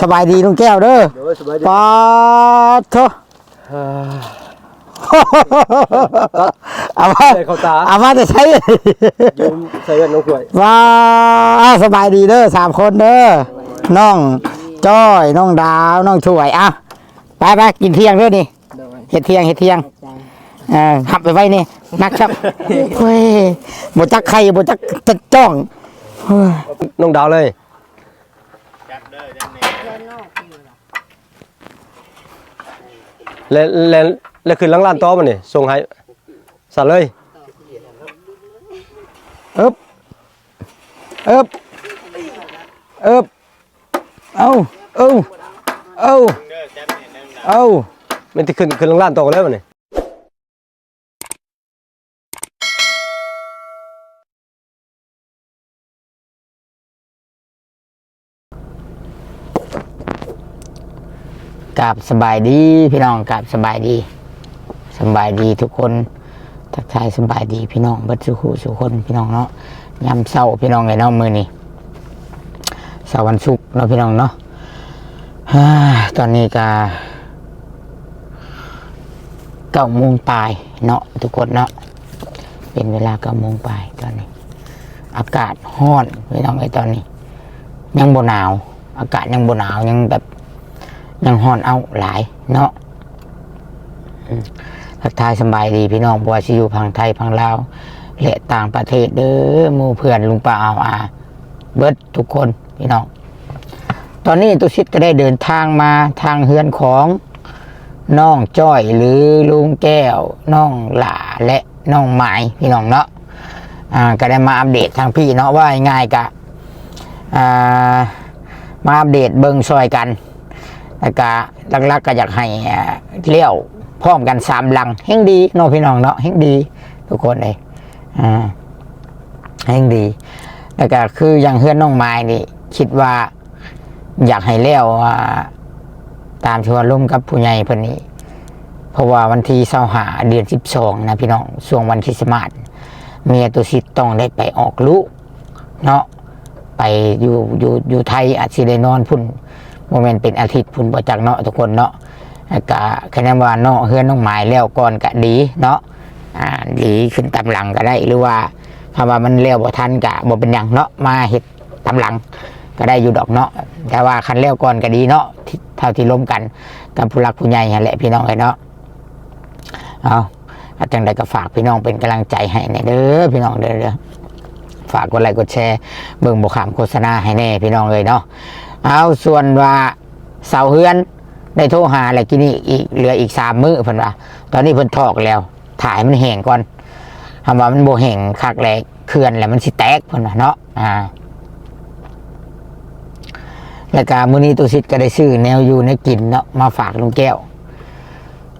สบายดีลุงแก้วเด้อโดยสบายดีปาดโทเอามาใส่เข้าตา เอามาจะใช้ยืมใส่แว่นน้องกล้วยว้าสบายดีเด้อสามคนเด้อน้องจ้อยน้องดาวน้องถวยอะไปไปกินเที่ยงเด้อนี่เห็ดเที่ยงเห็ดเที่ยงเออหับไปไว้นี่นักครับเฮ้ยบจักใครบจักจะจ้องเฮ้ยน้องดาวเลย แล้วแล้วแล้วขึ้นหลังลานต่อมานี่ส่งให้สั่นเลยเอ๊บเอ๊บเอ๊บเอาเอาเอาเอามันที่ขึ้นขึ้นหลังลานต่อกันแล้วมานี่ กราบสบายดีพี่น้องกราบสบายดีสบายดีทุกคนทักทายสบายดีพี่น้องเบัดสุขุสุคนพี่น้องเนาะยามเศร้าพี่น้องเลยเนาะมือนี้เสาร์วันศุกร์เนาะพี่น้องเนาะตอนนี้ก็เก้าโมงปลายเนาะทุกคนเนาะเป็นเวลาเก้าโมงปลายตอนนี้ อากาศร้อนพี่น้องไอ้ตอนนี้ ยังบ่หนาว อากาศยังบ่หนาวยังแบบ ยังฮอนเอาหลายเนาะทักทายสบายดีพี่น้องบัวชิอยู่พังไทยพังลาวและต่างประเทศเด้อมูเพื่อนลุงป้าเอาอาเบิดทุกคนพี่น้อง ตอนนี้ตุชิตก็ได้เดินทางมาทางเฮือนของน้องจ้อยหรือลุงแก้วน้องหลาและน้องหมายพี่น้องเนาะอ่าก็ได้มาอัปเดตทางพี่เนาะว่าง่ายกะอ่ามาอัปเดตเบิงซอยกัน แล้วก็ลักๆก็อยากให้เลี้ยวพร้อมกันสามลังเฮงดีน้องพี่น้องเนาะเฮงดี ทุกคนเลยอ่าเฮงดี แล้วก็คืออย่างเฮือนน้องไม้นี่ คิดว่าอยากให้เลี้ยวตามชวนร่วมกับผู้ใหญ่เพิ่นนี้เพราะว่าวันที่เสาหาเดือนสิบสองนะพี่น้องช่วงวันคริสต์มาสเมียตัวสิต้องได้ไปออกลูกเนาะไปอยู่อยู่อยู่ไทยอาจสิได้นอนพุ่น โมเมนต์เป็นอาทิตย์พุ่นประจักเนาะทุกคนเนาะก็คะแนนว่าเนาะเฮือนน้องหมายแล้วก่อนก็ดีเนาะอ่าดีขึ้นตำหลังก็ได้หรือว่าถ้าว่ามันเลี้ยวบ่ทันก็บ่เป็นหยังเนาะมาเฮ็ดตำหลังก็ได้อยู่ดอกเนาะแต่ว่าคันเลี้ยวก่อนก็ดีเนาะเท่าที่ล้มกันกับผู้หลักผู้ใหญ่แหละพี่น้องไอ้เนาะเอาอาจังใดก็ฝากพี่น้องเป็นกำลังใจให้ในเด้อพี่น้องเด้อเด้อฝากกดไลค์กดแชร์เบิ่งบ่ขามโฆษณาให้แน่พี่น้องเลยเนาะ เอาส่วนว่าเสาเฮือนได้โทรหาอะไรกินนี่อีกเหลืออีกสามมื้อเพิ่นว่า ตอนนี้เพิ่นทอกแล้ว ถ่ายมันแห้งก่อนคำว่ามันโบแห้งคักแหลกเคลื่อนแล้วมันสิแตกเพิ่นว่าเนาะอ่าแล้วก็มื้อนี้ตุสิทธิ์ก็ได้ซื้อแนวอยู่ในกินเนาะมาฝากลุงแก้ว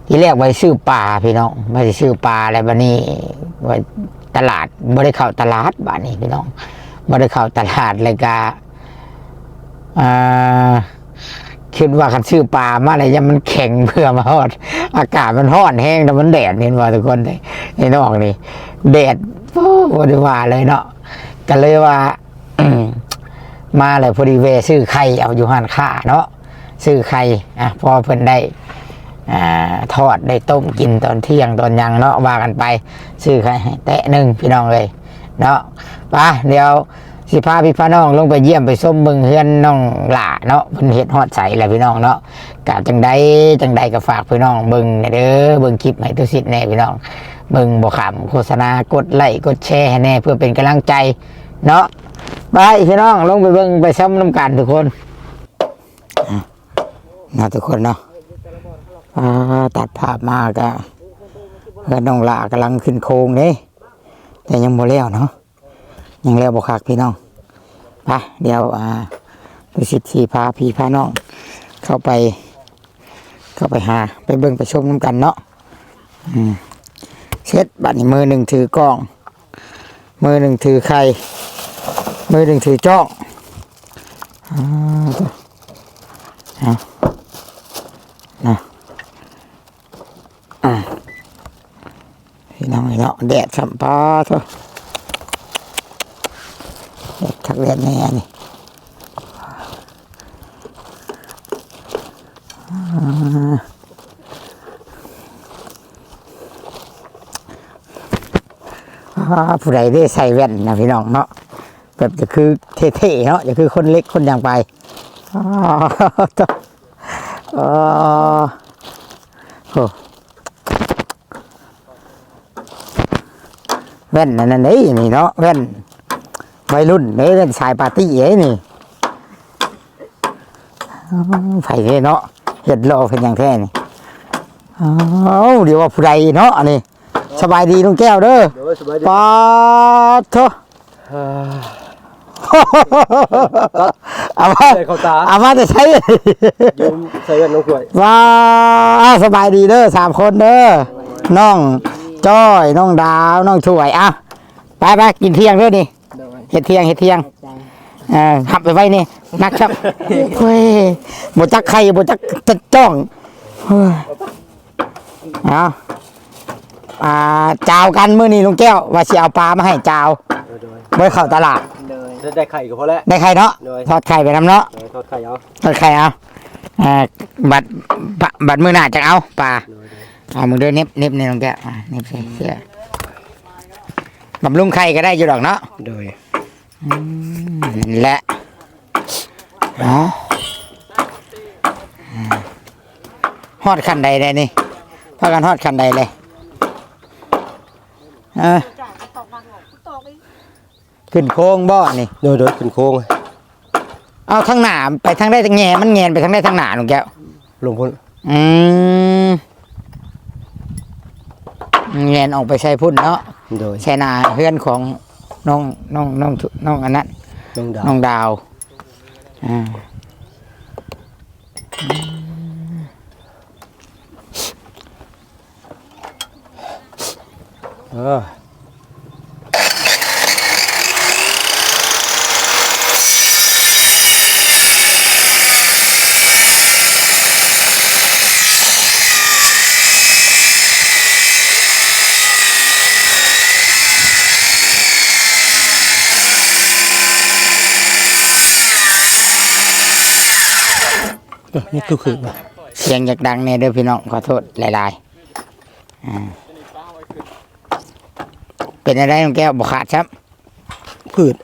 ที่แรกไว้ซื้อปลาพี่น้องไม่ได้ซื้อปลาอะไรบ้านี้ไว้ตลาดไม่ได้เข้าตลาดบ้านนี้พี่น้องไม่ได้เข้าตลาดเลยก็ อ่าคิดว่าคันชื่อปลามาอะไรยังมันแข็งเพื่อมาฮอด อากาศมันร้อนแห้งแต่มันแดดเห็นว่าทุกคนเลยเห็นออกนี่แดดโอ้บริว่าเลยเนาะก็เลยว่ามาเลยพอดีเวซื้อไข่เอาอยู่หันค่าเนาะซื้อไข่อะพอเพิ่นได้อ่าทอดได้ต้มกินตอนเที่ยงตอนยังเนาะว่ากันไป ซื้อไข่แตะหนึ่งพี่น้องเลย เนาะไปเดี๋ยว สิพาพี่พาน้องลงไปเยี่ยมไปส้มเบิงเฮือนน้องหล่าเนาะเพิ่นเฮ็ดฮอดใสแหละพี่น้องเนาะกะจังใดจังใดก็ฝากพี่น้องเบิงเด้อเบิงคลิปให้ทุกสิทธิ์แน่พี่น้องเบิงบ่ขำโฆษณากดไลค์กดแชร์ให้แน่เพื่อเป็นกำลังใจเนาะไปพี่น้องลงไปเบิงไปซ้ำน้ำกันทุกคนนะทุกคนเนาะอ่าตัดภาพมากะเฮือนน้องหล่ากำลังขึ้นโครงเด้แต่ยังบ่แล้วเนาะยังเรียบอกคักพี่น้อง ไปเดี๋ยวอ่าดูสิทธิ์ที่พาพี่พาน้อง เข้าไป เข้าไปหา ไปเบิ่งไปชมน้ำกันเนาะอืมเช็ดบัดนี้มือหนึ่งถือกล้อง มือหนึ่งถือไข่มือหนึ่งถือจ้องอ่าตัวเอานะอ่าพี่น้องเนาะแดดสัมปาเถอะ ทักเรียนแน่นี่ผู้ใดได้ใส่แว่นนะพี่น้องเนาะแบบจะคือเท่ๆเนาะจะคือคนเล็กคนอย่างไปอ่าต่อโอ้แว่นนั่นนั่นี่เนาะแว่น วัยรุ่นเอ้ยแว่นสายปาร์ตี้เอ้ยนี่อ้าวไฟเท่เนาะเห็ดรอเป็นอย่างแท้นี่อ้าวเดี๋ยวว่าผู้ใดเนาะอันนี้สบายดีลุงแก้วเด้อเดี๋ยวสบายดีปาโทเอามาใส่เข้าตาเอามาจะใช้ยืมใส่แว่นน้องขวยว้าสบายดีเด้อสามคนเด้อน้องจ้อยน้องดาวน้องช่วยอะไปไปกินเที่ยงเด้อนี่ เห็ดเที่ยงเห็ดเที่ยงเออหับไปไว้นี่นักครับเฮ้ยบจักใครบจักจะจ้องเฮ้ยเอาอ่าจาวกันมื้อนี้ลุงแก้ว ว่าสิเอาปลามาให้จาวโดยไว้เข้าตลาดได้ได้ไข่ก็พอแล้วได้ไข่เนาะโดยทอดไข่ไปน้ำเนาะโดยทอดไข่เอาทอดไข่เอาอ่าบัตรบะบัตรมือหน้าจะเอาปลาโดยเอามือเด้อเน็บเน็บในตรงแกะอ่าเน็บใส่เสื้อ บำรุงไข่ก็ได้อยู่ดอกเนาะโดยและอ๋อฮอดขันใดได้นี่พากันฮอดขันใดเลยเออขึ้นโค้งบ่อนี่โดยโดยขึ้นโค้งเอาทางหน้าไปทางได้แง่มันแงนไปทางได้ทางหน้าลุงแก้วลงพ้นอืมแงนออกไปใช้พุ่นเนาะ โดย ใช้นาเพื่อนของน้องน้องน้องน้องอันนั้นน้องดาวน้องดาวอ่าเออ นี่คือคือเสียงอยากดังเนี่ยเด้อพี่น้องขอโทษหลายๆอ่าเป็นอะไรน้องแก้วบกขาดครับพืช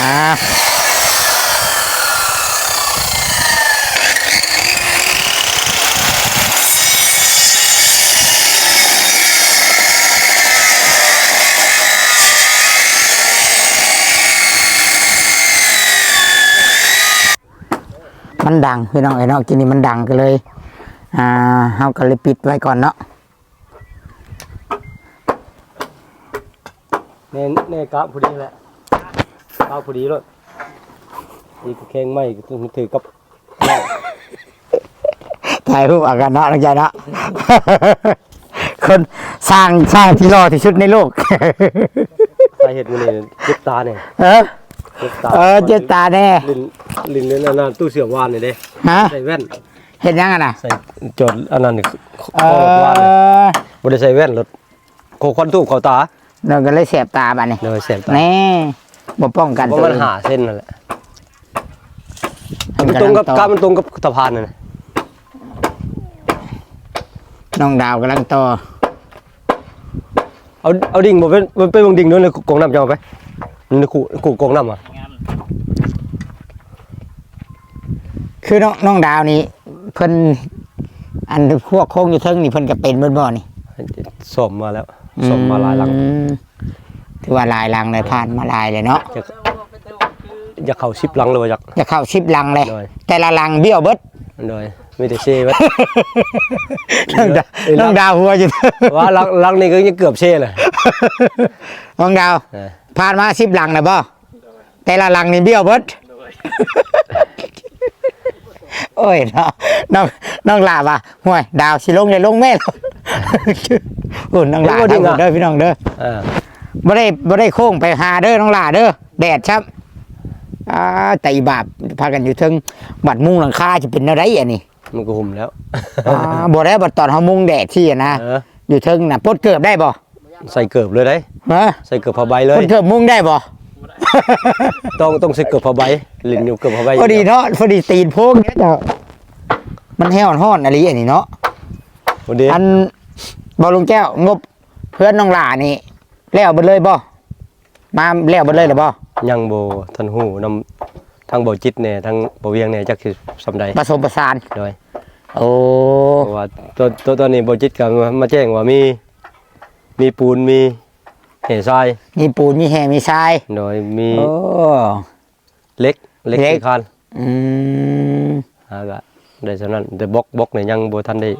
อ่า มันดังพี่น้องไอ้น้องกินนี่มันดังก็เลย อ่าเฮาก็เลยปิดไว้ก่อนเนาะแน่แน่กะพอดีแหละกะพอดีเลยนี่ก็แข้งไม่ก็ต้องถือกับถ่ายรูปอากันเนาะนักใจเนาะคนสร้างสร้างที่รอที่สุดในโลกสาเหตุมันนี่เจ็บตาเนี่ยเออ เจ็บตาเออเจ็ดตาแน่ลิ้นลิ้นเนี่ยนานๆตู้เสือวานเนี่ยเด้ฮะใส่แว่นเห็นยังอะนะใส่จดอันนั้นนี่เอข้อรถวานเลยอบ่ได้ใส่แว่นรถโคควันทูบเข้าตาเราก็เลยเสียบตาบัดนี่เลยเสียบตาแน่บ่ป้องกันเพราะตัวมันเองหาเส้นนั่นแหละให้มันกำตรลังงกับต่อกามันตรงกับสะพานนั่นน่ะน้องดาวกำลังต่อเอาเอาดิ่งบ่เป็นมันเป็นวงดิ่งด้วยในกองน้ำจะเอาไปในขู่ขู่กองน้ำอะ คือน้องน้องดาวนี่เพิ่นอันพวกโค้งอยู่เทิงนี่เพิ่นก็เป็นเบิ่นบ่นี่สมมาแล้วสมมาหลายหลังอืมถือว่าหลายหลังเลยผ่านมาหลายเลยเนาะอยากเข้าชิปหลังเลยว่าอยากจะเข้าชิปหลังเลย โดยแต่ละหลังเบี้ยวเบิดโดยมีแต่เชไว้น้องดาวเอ้ยน้องดาวหัวอยู่ว่าหลังหลังนี่ก็ยังเกือบเชเลยน้องดาวเออผ่านมาสิบหลังนะบ่ แต่ละหลังนี่เบี้ยวเบิดโอ้ยน้องน้องน้องลาว่ะห่วยดาวสิลงเลยลงแม่หรอกโอ้น้องลาทั้งหมดเด้อพี่น้องเด้อเออบ่ได้บ่ได้โค้งไปหาเด้อน้องลาเด้อแดดครับอ่าแต่อีบาปพากันอยู่เทึงบัดมุงหลังคาจะเป็นอะไรอะนี่มันก็หุ่มแล้วอ่าบ่ได้บัดตอนเฮามุงแดดที่อะนะเอออยู่เทึงน่ะปลดเกือบได้บ่ใส่เกือบเลยได้ฮะใส่เกือบผ้าใบเลยคนเกิดมุ่งได้บ่ ต้องต้องใส่เกือบผ้าใบหลินอยู่เกือบผ้าใบพอดีเนาะพอดีตีนโพกเนี่ยเจ้ามันแห้วห้อนอะไรอันนี้เนาะพอดีอันบอลุงแก้วงบเพื่อนน้องหลานี่แล้วเบิดเลยบ่มาแล้วเบิดเลยหรือบ่ยังโบทันหูนำทางบ่จิตเนี่ยทางบ่เวียงเนี่ยจักคือสำใดผสมประสานโดยโอ้เพราะว่าตัวตัวตอนนี้บ่จิตก็มาแจ้งว่ามี มีปูนมี เหทรายมีปูนมีแห่มีทราย โดยมีโอ้เหล็กเหล็กเหล็กที่คานอืมหาก็ได้ฉะนั้นแต่บล็อกบล็อกเนี่ยยังบ่ทันได้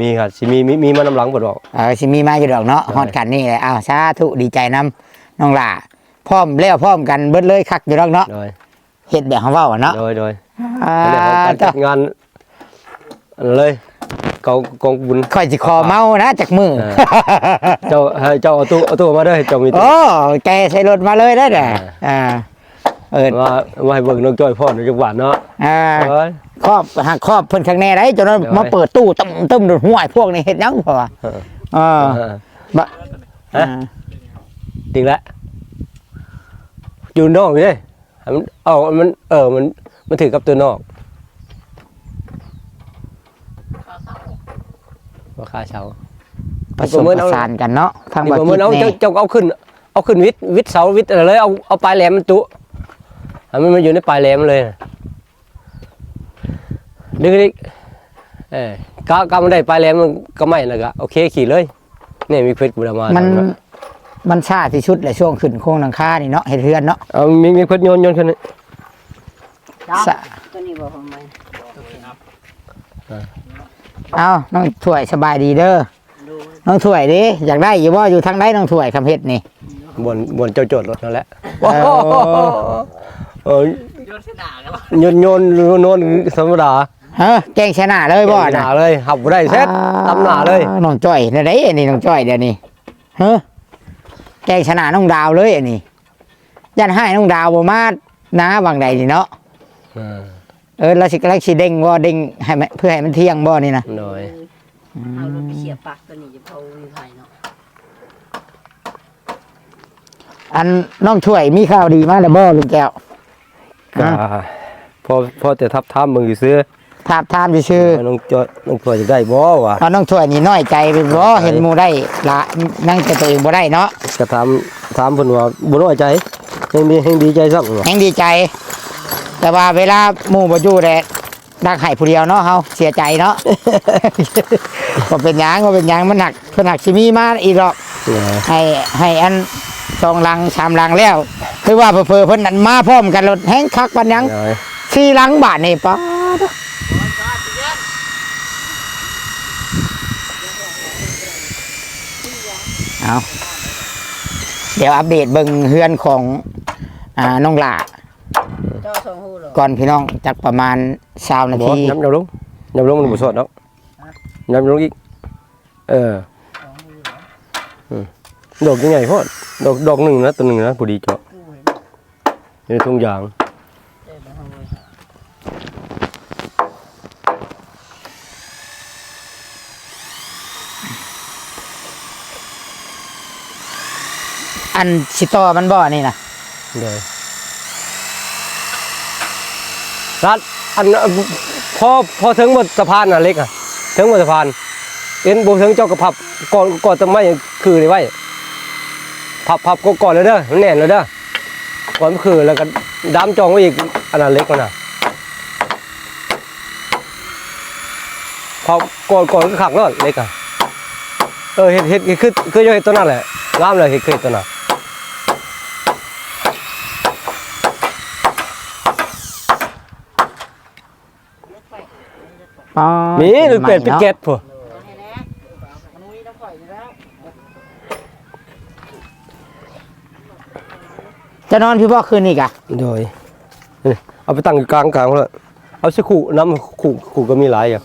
มีครับสิมีมีมีมานำหลังบ่ดอกเออสิมีมาอยู่ดอกเนาะได้ฮอดกันนี่แหละอ้าวสาธุดีใจนํน้องหลาพร้อมแล้วพร้อมกันเบิดเลยคักอยู่ดอกเนาะโดยเฮ็ดแบบเฮาเว้าอะเนาะโดยโดยอ่าเรื่องของการเจ้าจัดงานอันเลย กองกองบุญ ค่อยสิคอเมานะจากมือเออ เจ้าให้เจ้าเอาตู้เอาตู้มาเด้อเจ้ามีตู้ โอ้แกใส่รถมาเลยได้แหละอ่าเออว่าว่าให้เบิ่งน้องจ้อยพ่อในจังหวัดเนาะอ่าเอ้ย ครอบหักครอบเพิ่นข้างในได้จนว่าเดี๋ยวมาเปิดตู้ตึ้มตึ้มโดนห้วยพวกนี้เฮ็ดหยังพอเออเออเออบะฮะจริงแล้วอยู่นอกอยู่เด้ให้มันเอามันเออมันมันถือกับตัวนอก ว่าค่าเช่าผสมผสานกันเนาะทางนี่บับ่ดเหมือนเอานี้เจ้าเจ้าเอาขึ้น เอาขึ้นวิทย์วิทย์เสาวิทย์อะไรเลยเอาเอาปลายแหลมมันตุให้มันมาอยู่ในปลายแหลมเลยน่ะดึงดิเออกากามันได้ปลายแหลมมันก็ไม่นะกะโอเคขี่เลยนี่มีเพชรบุรมามันทำะมันชาที่ชุดแหละช่วงขึ้นโค้งหลังคานี่เนาะเฮ็ดเฮือนเนาะเอามีมีเพชรโยนโยนขึ้นนี่ สะตัวนี้บอกผมไหม เอาน้องถ้วยสบายดีเด้อดูน้องถ้วยดิอยากได้อยู่บ่อยู่ทางใดน้องถ้วยคำเฮ็ดนี่บนบนเจ้าโจทย์รถนั่นแหละโอ้โหเออโยนเสนาแล้วโยนโยนโยนธรรมดาเฮ้อแกงชนะเลยบ่หน่ะนาเลยหับบ่ได้เซ็ตตำหนาเลยอ่าน้องจ้อยนี่ได้อันนี้น้องจ้อยเดี๋ยวนี้เฮ้อแกงชนะน้องดาวเลยอันนี้ยันให้น้องดาวบ่มานะบางใดนี่เนาะ เออเออแล้วสิกลักสิเด้งบ่เด้งให้มันเพื่อให้มันเที่ยงบ่นี่นะหน่อยเอารถไปเสียบปลักตัวนี้จะพอวิไยเนาะอันน้องช่วยมีข่าวดีมาแล้วบ่ลุงแก้วก็อะพอพอแต่ทับทามมึงอยู่ซื้อถามถามซื่อน้องจอยน้องพอจะได้บ่วะๆเอาน้องช่วยนี่น้อยใจไปบ่น้อยใจเห็นหมู่ได้ละนั่งแต่ตัวเองบ่ได้เนาะก็ถามถามเพิ่นว่าบ่น้อยใจยังดียังดีใจซ้ำว่ะแฮงดีใจ แต่ว่าเวลาหมู่บ่อยู่แดดดักให้ผู้เดียวเนาะเฮาเสียใจเนาะ บ่เป็นหยังบ่เป็นหยังมันหนักเพิ่นหนักสิมีมาอีกดอกเออให้ให้อันสองลังสามลังแล้วคือว่าเพิ่นเพิ่นนั่นมาพร้อมกันรถแฮงคักปันหยังหน่อยสี่ลังบาทนี่ป้าดเอาเดี๋ยวอัปเดตเบิ่งเฮือนของอ่าน้องหล่า เจ้าสองหูเหรอก่อนพี่น้องจักประมาณสาวนาบ่ทีย้ำย้ำลงย้ำลงมันบ่สดเนาะย้ำลงอีกเออสองหูเหรอดอกยังไงพ่อดอกดอกหนึ่งนะตัวหนึ่งนะพอดีเจาะกูเห็นในทุ่งยางเจ้าสองหูเลยอันสิต่อมันบ่นี่นะเลย รัดอันพอพอถึงบนสะพานน่ะเล็กอะถึงบนสะพานเอ็นบถึงเจ้ากระพับก่อนก่อนจะไม่คือเลยไว้พับพับก่อนเลยเด้อมันแน่นเลยเด้อก่อนคือแล้วก็ดามจองไว้อีกอันนั้นเล็กมันน่ะพอก่อนก่อนก็ขักเนาะเล็กอะเออเห็ดเห็ดเห็ดคือคือเห็ดตัวนั้นแหละงามเลยเห็ดคือตัวนั้น ป้ามีหรือเป็ดใหม่ปินาะเก็ตพวกให้แน่มันมีน้ำข่อยอยู่แล้วจะนอนพี่บ่คืนอีกอะโดยนี่เอาไปตั้งอยู่กลางกลางเลยเอาสิขู่น้ำขู่ขู่ก็มีหลายอย่าง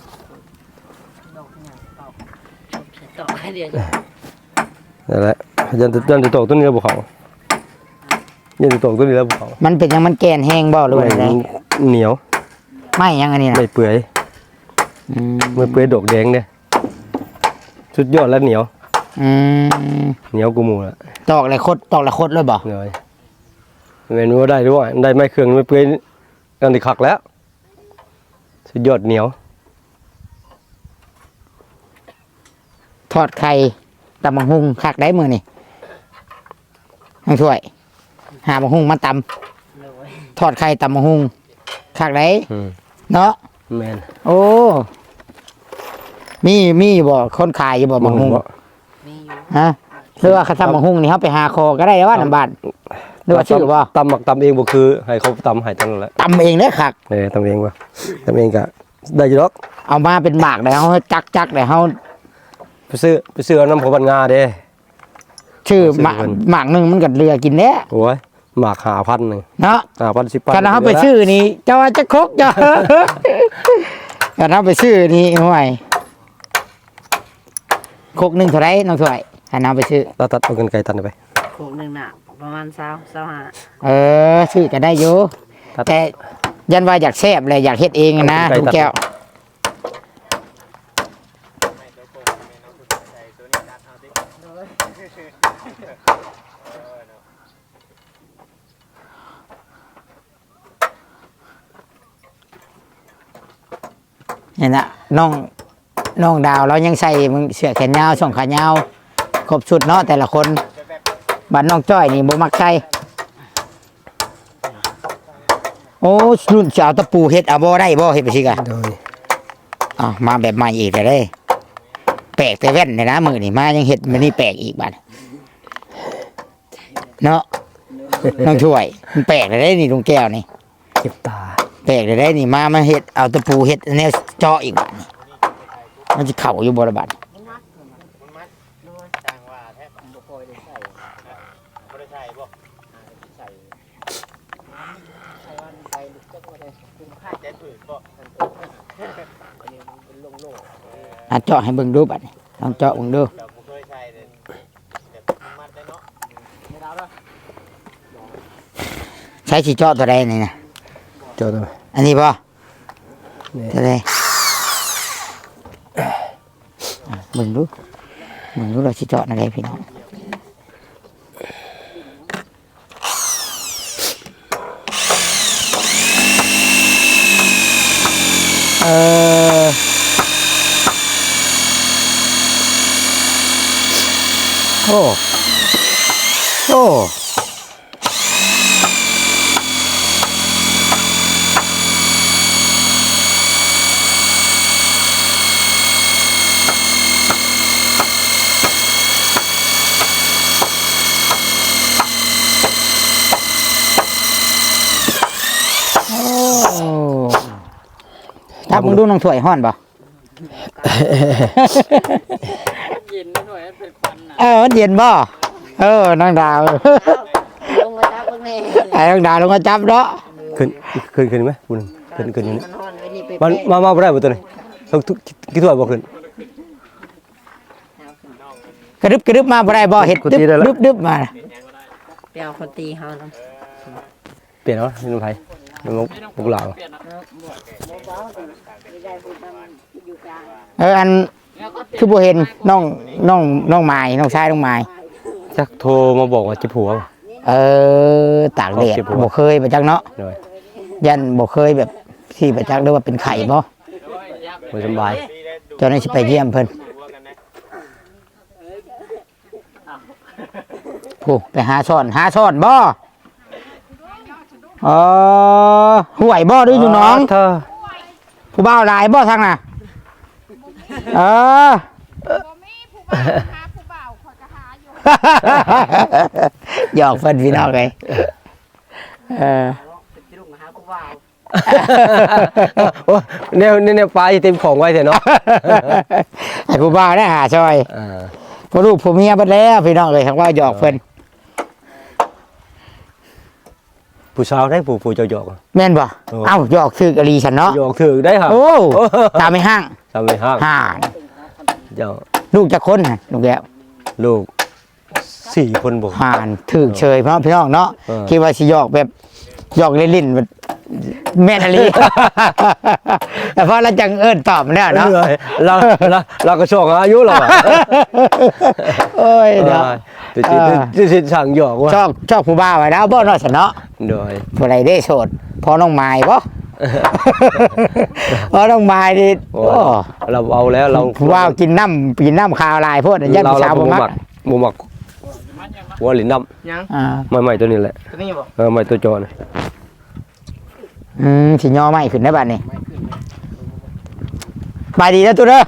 ดอกเนี่ยต่อต่อให้เดียวนั่นแหละยันจะยันจะตกต้นนี้แล้วบุเขายันจะตกต้นนี้แล้วบุเขามันเป็นหยังมันแกนแห้งบ่หรือว่าอะไรมันเหนียว ไม่หยังอันนี้นะไม่เปื่อยอื มไม่เปื่อยดอกแดงเนี่ยสุดยอดและเหนียว อืมเหนียวกูหมูละตอกอะไรคดตอกอะไรคดเลยบ่เลยเมนูได้ด้วยได้ไม่เครื่องไม่เปื่อยนั่นดิคักแล้ว สุดยอดเหนียว ทอดไข่ตำบักหุ่งคักได้มือนี่ทั้งถ้วย หาบักหุ่งมาตเลยำทอดไข่ตำบักหุ่งคักได้อืมเนาะแมนโอ้ มีมีอยู่บ่คนขายอยู่บ่บักหุ่งบ่มีอยู่ฮะหรือว่าเขาทำบักหุ่งนี่เขาไปหาคอก็ได้ว่าน้ำบานหรือว่าชื่อบ่ตำหมักตำเองบ่คือ ให้เขาตำให้ตั้งนั่นแหละตำเองเด้อคักเออตำเองว่ะตำเองก็ได้อยู่ดอกเอามาเป็นหมากเลยเขาจักจักเลยเขาไปซื้อไปซื้อเอาน้ำของบันงาเด้ชื่อซื้อหมากเพิ่นหมากหนึ่งมันกัดเรือกินเนี้ยโอ้ยหมากหาพันหนึ่งเนาะหาพันสิบพันกันเขาไปชื่อนี่เจ้าว่าจะครกจ้ะกันเขาไปชื่อนี่ห่วย ครกหนึ่งเท่าไรน้องถวยกันเขาไปชื่อตัดตัดเอากันไก่ตัดไป โขกหนึ่งน่ะ ประมาณเศร้าเศร้าห้าเออชื่อก็ได้อยู่ตัดแต่ยันว่าอยากแซ่บเลยอยากเฮ็ดเองนะไก่ทุกตัดแก้วเห็นละน้อง น้องดาวเรายังใส่มึงเสื้อแขนยาวส่องขายาวครบชุดเนาะแต่ละคนบัดน้องจ้อยนี่บ่มักใส่โอ้รุ่นสาวตะปูเฮ็ดเอาบ่ได้บ่เฮ็ดไปสิกะโดยอะมาแบบใหม่อีกแต่ได้ แปลกแต่แว่นเลยนะมือนี่มายังเห็ดมันนี่แปลกอีกบัดเนาะน้องช่วย มันแปลกเลยได้นี่ลุงแก้วนี่เจ็บตาแปลกเลยได้นี่มามาเห็ดเอาตะปูเห็ดแนวเจาะอีกบัดนี่ มันจะเข่าอยู่บริบัดอะเจาะให้เบิ่งดูบัดนี่ลองเจาะเบิ่งดูใช้สีเจาะตัวใดนี่นะเจ้าตัวอันนี้ป่ะนี่ตัวใดอะ เบิ่งดูเบิ่งดูเราสิเจาะอะไรพี่น้องเออโอ้โอ้ จับมึงดูน้องถวยห้อนป่ะเย็นนิดหน่อยเป็นควันน่ะเออมันเย็นบ่เออน้องดาวลงมาจับเพิ่งนี่ไอ้น้องดาวลงมาจับเนาะขึ้นขึ้นขึ้นไหมคุณขึ้นขึ้นอยู่นี่มันฮ้อนไว้นี่ไปมันแปะมามาบ่ได้บ่ตัวนี้ทุกทุกกี่ตัวบ่ขึ้นกระดึบกระดึบมาบ่ได้บ่เห็ดกูดึบตีได้แล้วดึบดึบมาเดี๋ยวคนตีเขาเนาะเปลี่ยนแล้วนี่มันไผ มันมุกมุกลาวเอออันคือบ่เห็นน้องน้องน้องไม้น้องชายน้องไม้จักโทรมาบอกว่าเจ็บหัวเออตากแดดเขาเก็บหัวบ่เคยไปจักเนาะโดยยันบ่เคยแบบที่ไปจักหรือว่าเป็นไข่บ่บ่สำบายเจ้านั้นสิไปเยี่ยมเพิ่นผู้ไปหาซ่อนหาซ่อนบ่เออห่วยบ่ดูอยู่น้องเธอผู้บ่าวหลายบ่ทางน่ะเออบ่มีผู้บ่าวหาผู้บ่าวคอยก็หาอยู่หยอกเพิ่นพี่น้องเลยเออจะลุกมาหาผู้บ่าวโอ้แนวแนวแนวปลาที่เต็มของไว้เถอะเนาะไอ้ผู้บ่าวได้หาช่อยอ่าผู้ลูกผู้เมียเบัดแล้วพี่น้องเลยทั้งว่าหยอกเพิ่น ผู้สาวได้ผู้ผู้เจ้าหยอก แม่นบ่โอ้ เอ้าหยอกคือกะลีฉันเนาะหยอกถือได้ครับโอ้ตามไม่ห้างทำไม่ห้างห่าเจ้าลูกจะคนน่ะลูกแก้วลูกสี่คนบอกห่านถึกเชยพี่น้องพี่น้องเนาะเออ คิดว่าสิหยอกแบบหยอกเล่นๆแบบ แม่นอลี แต่พอเราจังเอิ้นตอบมันได้เนาะเหนื่อยเราเราเราก็ช่วงอายุเราอะโอ้ยเนาะจะจะจะจะสั่งหยอกว่าชอบชอบผู้บ่าวไว้แล้วบ่เนาะฉันเนาะโดยผู้ใดได้โสดพอน้องไม้บ่พอน้องไม้นี่โอ้โอ้เราเอาแล้วเราผู้บ่าวกินน้ำกินน้ำคาวลายโพดยันเราผู้เราสาวบ่บ่มักมักบ่มักหัวหลินน้ยังอ่าำใหม่ๆตัวนี้แหละตัวนี้บ่เออใหม่ตัวจอนะ อืมสิย่อไม้ขึ้นได้บัดนี้บายดีแล้วตัวเด้อ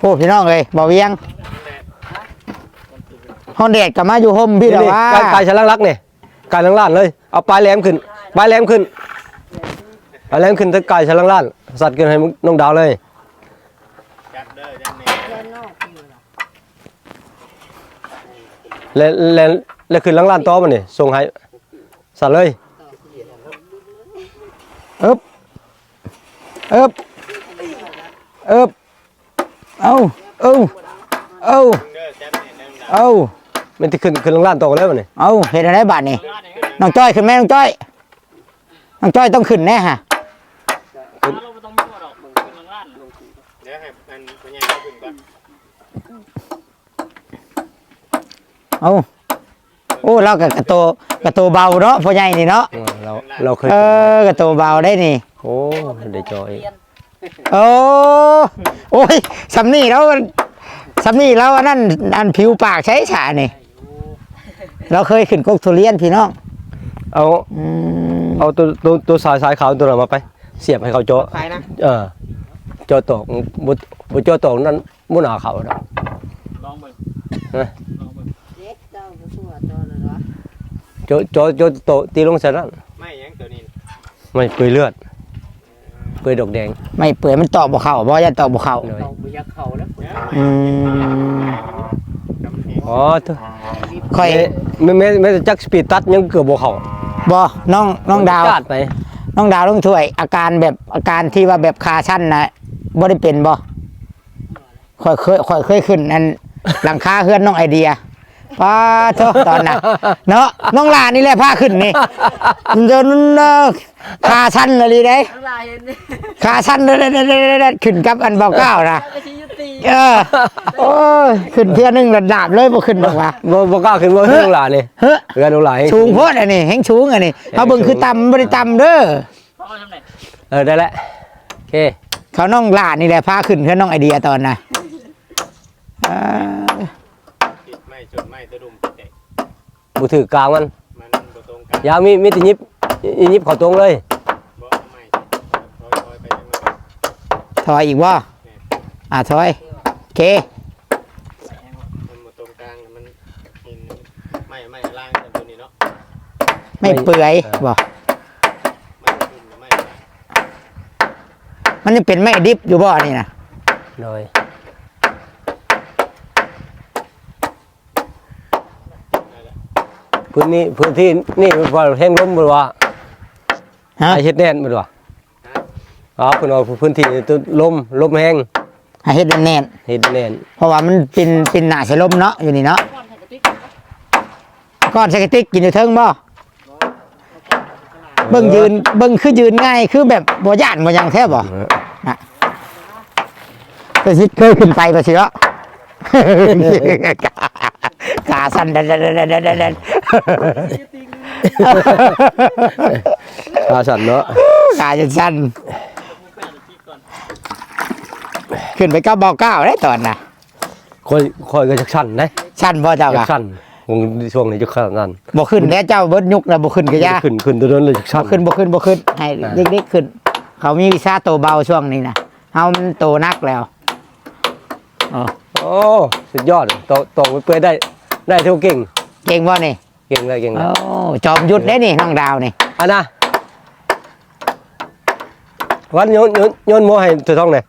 พวกพี่น้องเอ้ยบ่เวียงฮอนเดดก็มาอยู่ห่มพี่แล้วนี่ว่ากายกายฉลังรักเนี่ยกายลังล้านเลย เอาปลายแหลมขึ้นปลายแหลมขึ้นปลายแหลมขึ้นถ้ากายฉลังล้านสัตว์ขึ้นให้มึงน้องดาวเลยแล้วแล้วแล้วขึ้นลังล้านต่อมันนี่ส่งให้สัตว์เลย อึบอึบอึบเอาเอาเอาเอามันจะขึ้นขึ้นลังล้านต่อกันแล้วมันนี่เอาเห็นอะไรบาดนี่น้องจ้อยขึ้นไหมน้องจ้อยน้องจ้อยต้องขึ้นแน่ฮะเดี๋ยวให้มันเป็นยังไงขึ้นก่อนเอา โอ้เรากับกระโตกระโตเบาเนาะพ่อใหญ่นี่เนาะเออเราเราเคยเออกระโตเบาได้นี่โอ้ได้จอยโอ้โอ้ยสำนี่แล้วสำนี่แล้วอันนั่นอันผิวปากใช้ฉานี่เราเคยขึ้นกกทุเรียนพี่น้องเอาอืมเอาตัวตัวตัวสายสายขาวตัวนั้นมาไป เสียบให้เขาเจาะไฟนะเออเจาะตอกบุบุเจาะตอกนั้นมุนหาเขาดอกเด็กเจ้าก็สู้เจ้าเลยเหรอ เจาะเจาะเจาะโตะตีลงใส่นั้นไม่ยังตัวนี้ไม่เปื่อยเลือด เปื่อยดอกแดงไม่เปื่อยมันตอบบ่เข้าบ่ยันตอบบ่เข้าเลยเอาไปยักเข่าแล้วอืมอ๋อตัวค่อยไม่ไม่ไม่จักสปีดตัดยังเกือบบ่เข้าบ่น้องน้องดาวจาดไปน้องดาวต้องช่วย อาการแบบอาการที่ว่าแบบคาชั้นนะบ่ได้เป็นบ่ค่อยเคยค่อยเคยขึ้นอันหลังคาเฮือนน้องไอเดีย ป้าเถอะตอนน่ะเนาะน้องลานี่แหละพาขึ้นนี่เดี๋ยวนั้นเอ่อคาชั้นเลยเด้ทั้งลายเห็นนี่คาชั้นเด้ๆๆๆขึ้นกับอันเบาเก้านะก็ชี้ยุติเออโอ้ยขึ้นเที่ยหนึงระดับเลยบ่ขึ้นดอกว่าบ่บ่กล้าขึ้นบ่เฮือนหลานนี่เฮ้อเฮือนหลานสูงโพดอันนี้แฮงสูงอันนี้เขาเบิ่งคือต่ำบ่ได้ต่ำเด้อเออได้แล้วโอเคเขาน้องหลานนี่แหละพาขึ้นเพื่อนน้องไอเดียตอนน่ะ บ่ถือกลางมันมันบ่ตรงกันยามีมีแต่ยิบยิบเข้าตรงเลยบ่เอาไม่ถอยถอยไปจังเลยถอยอีกว่าอ่าถอยโอเคมันบ่ตรงกลางมันเห็นไม่ไม่ล่างตัวนี้เนาะไม่เปื่อยบ่ไม่ขึ้นไม่มันยังเป็นไม่ดิบอยู่บ่นี่นะโดย พื้นนี้พื้นที่นี่มันว่าแห้งล้มบ่ว่าฮะไอเฮ็ดแน่นบ่ว่าอ๋อเพิ่นเอาพื้นที่ตัวล้มล้มแห้งให้เฮ็ดแน่นเฮ็ดแน่นๆเพราะว่ามันเป็นเป็นหน้าใช้ลมเนาะอยู่นี่เนาะก้อนสกติกกินอยู่เทิงบ่เบิ่งยืนเบิ่งคือยืนง่ายคือแบบบ่ย่านบ่หยังแท้บ่เออก็สิเคยขึ้นไปก็สิเนาะ ขาสั่นดันดันดันดันดันดัน อาสันเนาะขาจะสั่นขึ้นไปเก้าเบาเก้าได้ตอนน่ะค่อยค่อยก็จักสั่นเด้สั่นบ่เจ้าจักะกสั่นวงช่วงนี้จักสั่นบ่ขึ้นแล้วเจ้าเบิดยุกแล้วบ่ขึ้นก็ยาขึ้นขึ้นตัวนั้นเลยจักสั่บ่นขึ้นบ่ขึ้นบ่ขึ้นให้เด็กๆขึ้น เขามีวิชาโตเบาช่วงนี้นะเฮามันโตนักแล้วอ๋อโอ้สุดยอดตกตกไปเปื่อยได้ได้เท่าเก่ง เก่งบ่นี่ เก่งเลยเก่งเลโอ้ยจอมยุทธได้นี่น้องดาวนี่อันน่ะวันโยนโยนโยนหม้อให้ตัวท้องหน่อย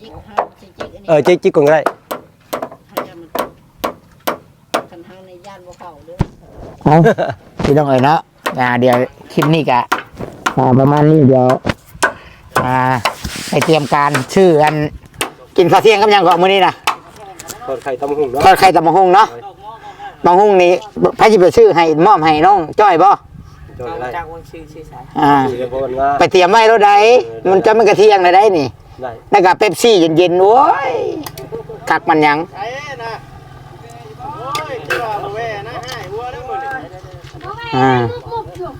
จิกห้าจิกจิกอันนี้เออจิกจิกก่อนก็ได้ให้ยามันคันทางในย่านบ่เข้าเด้อเอาพี่น้องเอ๋ยเนาะอ่าเดี๋ยวคลิปนี้กะอ่าประมาณนี้เดี๋ยวอ่าไปเตรียมการชื่ออันกินข้าวเที่ยงกับหยังก่อนมื้อนี้นะ คนไข่ตำหุ่งเนาะ ทอดไข่ตำบักหุ่งเนาะ บักหุ่งนี่พระจิไปซื้อให้มอบให้น้องจ้อยบ่จนได้จากวันชื่อชื่อสายอ่าสี่เดือนพอมันมาไปเตรียมไว้รถใดมันจะมันกระเที่ยงเลยได้นี่ได้แล้วก็เป๊ปซี่เย็นๆโว้ยคักมันหยังใช่นะโอ้ยที่ว่าบ่แว่นะให้หัวแล้วมื้อนี้อ่ามุกอยู่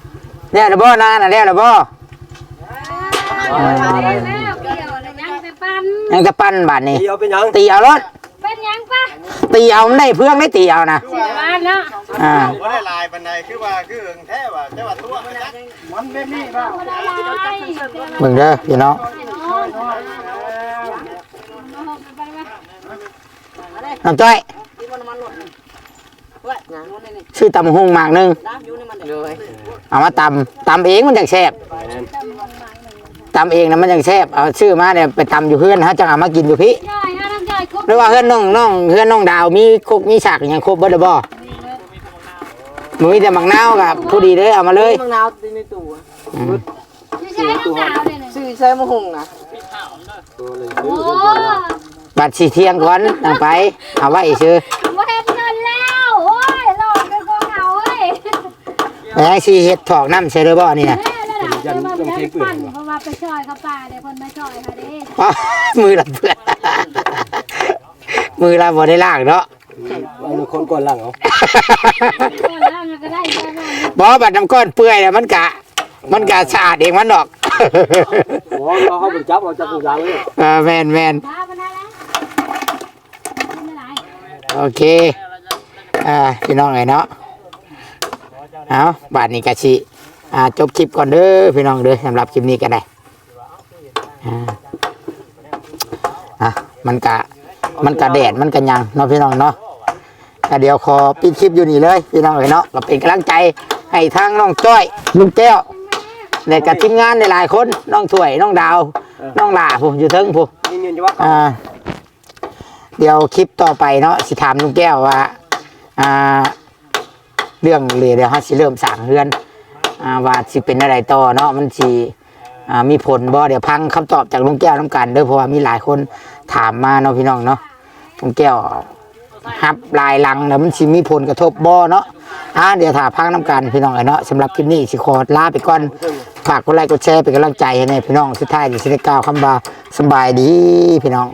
แล้วเด้อบ่นานน่ะแล้วเด้อบ่แล้วเกี่ยวอะไรยังไปปั้นยังจะปั้นบาดนี้ตีเอาเป็นหยังตีเอารถเป็นยังปะตีเอามันได้เพื่องได้ตีเอานะคือว่าบ้านเนาะอ่าบ่ได้ลายปานใดคือว่าคือเอิงแท้ว่าแต่ว่าตัวมันจักมันแบบนี้บ่คนละลายมึงเด้อพี่น้องน้องจ้อยที่มันมันหลดเว้ยหนังมันนี่ชื่อตำหุงหมากหนึงน้ำอยู่นี่มันเลยเอามาตำตำเองมันจังแซ่บตำเองนะมันจังแซ่บเอาชื่อมาเนี่ยไปตำอยู่เพื่อนฮะจังเอามากินอยู่พี่ ย่อยนะน้ำย่อยครบหรือว่าเพื่อนน้องน้องเพื่อนน้องดาวมีคุกมีฉากอหย่างครบเบิดหรือบ่มือแต่หมักนาวกับผู้ดีเลยเอามาเลยมังนาวในตู้อืมไม่ใช่น้ำหนาวเลยเนี่ยชื่อใช้มะฮงนะโอ้บัดสีเที่ยงก่อนตั้งไป เอาไว้ชื่อว่าเห็นเงินแล้วโอ้ยหลอกเป็นกองเหาเว้ยไอ้สีเฮ็ดถอกน้ำใช่หรือบ่นี่นะแม่ระดับจะมาแค่ปั่นเพราะว่าไปช่อยเขาป่าเดี๋ยวคนมาช่อยเขาเด้อ๋อมือละเพื่อนมือละบ่ได้ล่างเนาะเอามือคนก่อนหลังเอาก่อนแล้วก็ได้แค่นั้นบ่บัดน้ำก้อนเปื่อยแล้วมันกะ มันกะสะอาดเองมันดอกโอ้ยเอาเขาไปจับเอาจับกูล้างเลยเออแมนแมนบ้ามันได้แล้วไม่ได้โอเคอ่าพี่น้องไงเนาะเอาบาทนี้กะชิ อ่าจบคลิปก่อนเด้อพี่น้องเด้อสำหรับคลิปนี้ก็ได้อ่าอะมันกะมันกะแดดมันกะยังเนาะพี่น้องเนาะก็เดี๋ยวขอปิดคลิปอยู่นี่เลยพี่น้องเอ้ยเนาะก็เป็นกำลังใจให้ทางน้องจ้อยลุงแก้วและกับทีมงานในหลายๆคนน้องถ้วยน้องดาว น้องหล่าผมอยู่เทิงผมนี่เงินจะว่าอ่าเดี๋ยวคลิปต่อไปเนาะสิถามลุงแก้วว่าอ่าเรื่องเลยเดี๋ยวฮะสิเริ่มสั่งเรือน อ่าว่าสิเป็นอะไรต่อเนาะมันสิอ่ามีผลบ่เดี๋ยวพังคำตอบจากลุงแก้วน้ำกันเด้อเพราะว่ามีหลายคนถามมาเนาะพี่น้องเนาะลุงแก้วฮับลายลังแล้วมันสิมีผลกระทบบ่เนาะอ่าเดี๋ยวถามพังน้ำกันพี่น้องไอเนาะสำหรับคลิปนี้สิขอลาไปก่อนฝากกดไลค์กดแชร์เป็นกำลังใจให้ในพี่น้องสุดท้ายสิได้กล่าวคำว่าสบายดีพี่น้อง